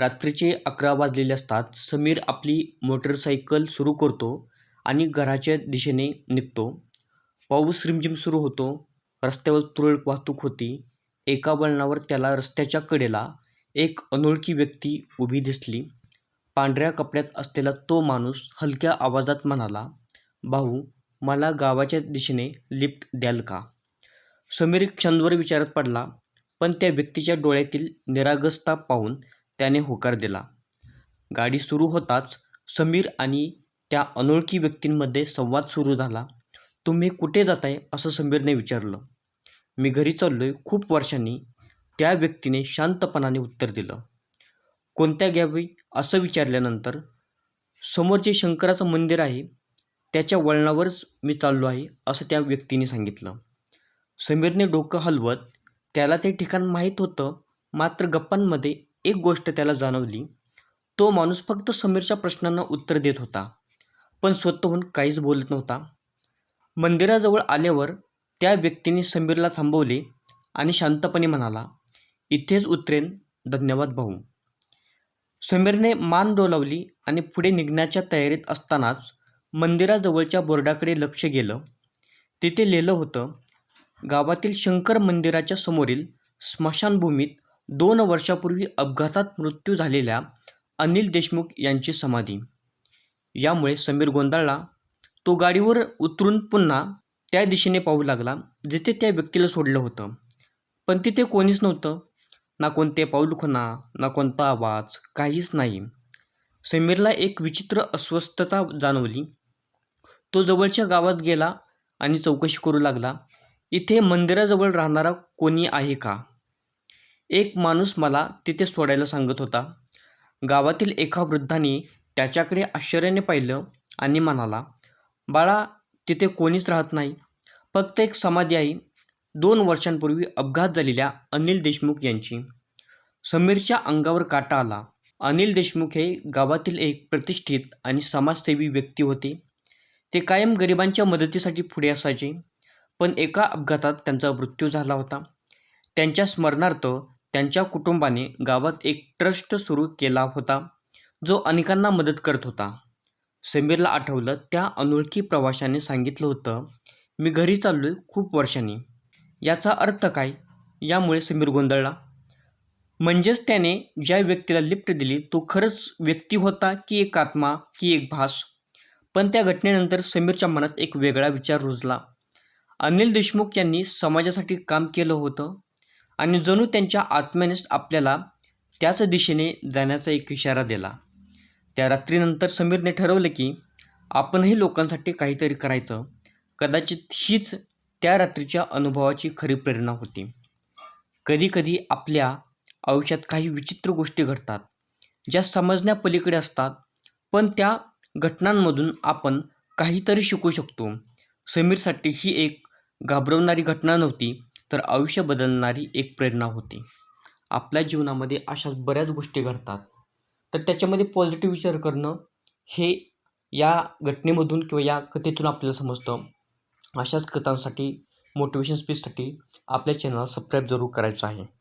रात्रीचे अकरा वाजलेले असतात. समीर आपली मोटरसायकल सुरू करतो आणि घराच्या दिशेने निघतो. पाऊस रिमझिम सुरू होतो. रस्त्यावर तुरळक वाहतूक होती. एका वळणावर त्याला रस्त्याच्या कडेला एक अनोळखी व्यक्ती उभी दिसली. पांढऱ्या कपड्यात असलेला तो माणूस हलक्या आवाजात म्हणाला भाऊ मला गावाच्या दिशेने लिफ्ट द्याल का? समीर क्षणभर विचारात पडला पण त्या व्यक्तीच्या डोळ्यातील निरागसता पाहून त्याने होकार दिला. गाडी सुरू होताच समीर आणि त्या अनोळखी व्यक्तींमध्ये संवाद सुरू झाला. तुम्ही कुठे जाताय? असं समीरने विचारलं. मी घरी चाललो आहे खूप वर्षांनी. त्या व्यक्तीने शांतपणाने उत्तर दिलं. कोणत्या घ्यावी? असं विचारल्यानंतर समोर जे शंकराचं मंदिर आहे. त्याच्या वळणावरच मी चाललो आहे असं त्या व्यक्तीने सांगितलं. समीरने डोकं हलवत त्याला ते ठिकाण माहीत होतं मात्र गप्पांमध्ये एक गोष्ट त्याला जाणवली. तो माणूस फक्त समीरच्या प्रश्नांना उत्तर देत होता पण स्वतःहून काहीच बोलत नव्हता. मंदिराजवळ आल्यावर त्या व्यक्तीने समीरला थांबवले आणि शांतपणे म्हणाला इथेच उतरेन धन्यवाद भाऊ. समीरने मान डोलावली आणि पुढे निघण्याच्या तयारीत असतानाच मंदिराजवळच्या बोर्डाकडे लक्ष गेलं. तिथे लिहिलं होतं गावातील शंकर मंदिराच्या समोरील स्मशानभूमीत दोन वर्षापूर्वी अपघातात मृत्यू झालेल्या अनिल देशमुख यांची समाधी. यामुळे समीर गोंधळला. तो गाडीवर उतरून पुन्हा त्या दिशेने पाहू लागला जिथे त्या व्यक्तीला सोडलं होतं. पण तिथे कोणीच नव्हतं. ना कोणते पाऊलखुणा ना कोणता आवाज काहीच नाही. समीरला एक विचित्र अस्वस्थता जाणवली. तो जवळच्या गावात गेला आणि चौकशी करू लागला. इथे मंदिराजवळ राहणारा कोणी आहे का? एक माणूस मला तिथे सोडायला सांगत होता. गावातील एका वृद्धाने त्याच्याकडे आश्चर्याने पाहिलं आणि म्हणाला बाळा तिथे कोणीच राहत नाही. फक्त एक समाधी आहे. दोन वर्षांपूर्वी अपघात झालेल्या अनिल देशमुख यांची. समीरच्या अंगावर काटा आला. अनिल देशमुख हे गावातील एक प्रतिष्ठित आणि समाजसेवी व्यक्ती होते. ते कायम गरिबांच्या मदतीसाठी पुढे असायचे. पण एका अपघातात त्यांचा मृत्यू झाला होता. त्यांच्या स्मरणार्थ त्यांच्या कुटुंबाने गावात एक ट्रस्ट सुरू केला होता जो अनेकांना मदत करत होता. समीरला आठवलं त्या अनोळखी प्रवाशाने सांगितलं होतं मी घरी चाललो आहे खूप वर्षांनी. याचा अर्थ काय यामुळे समीर गोंधळला. म्हणजेच त्याने ज्या व्यक्तीला लिफ्ट दिली तो खरंच व्यक्ती होता की एक आत्मा की एक भास? पण त्या घटनेनंतर समीरच्या मनात एक वेगळा विचार रुजला. अनिल देशमुख यांनी समाजासाठी काम केलं होतं. आणि जणू त्यांच्या आत्म्यानेच आपल्याला त्याच दिशेने जाण्याचा एक इशारा दिला. त्या रात्रीनंतर समीरने ठरवलं की आपणही लोकांसाठी काहीतरी करायचं. कदाचित हीच त्या रात्रीच्या अनुभवाची खरी प्रेरणा होती. कधीकधी आपल्या आयुष्यात काही विचित्र गोष्टी घडतात ज्या समजण्यापलीकडे असतात पण त्या घटनांमधून आपण काहीतरी शिकू शकतो. समीरसाठी ही एक घाबरवणारी घटना नव्हती तर आयुष्य बदलणारी एक प्रेरणा होती. आपल्या जीवनामध्ये अशाच बऱ्याच गोष्टी घडतात. तर त्याच्यामध्ये पॉझिटिव्ह विचार करणं हे या घटनेमधून किंवा या कथेतून आपल्याला समजतं. अशाच कथांसाठी मोटिवेशन स्पीचसाठी आपल्या चॅनलला सबस्क्राईब जरूर करायचं आहे.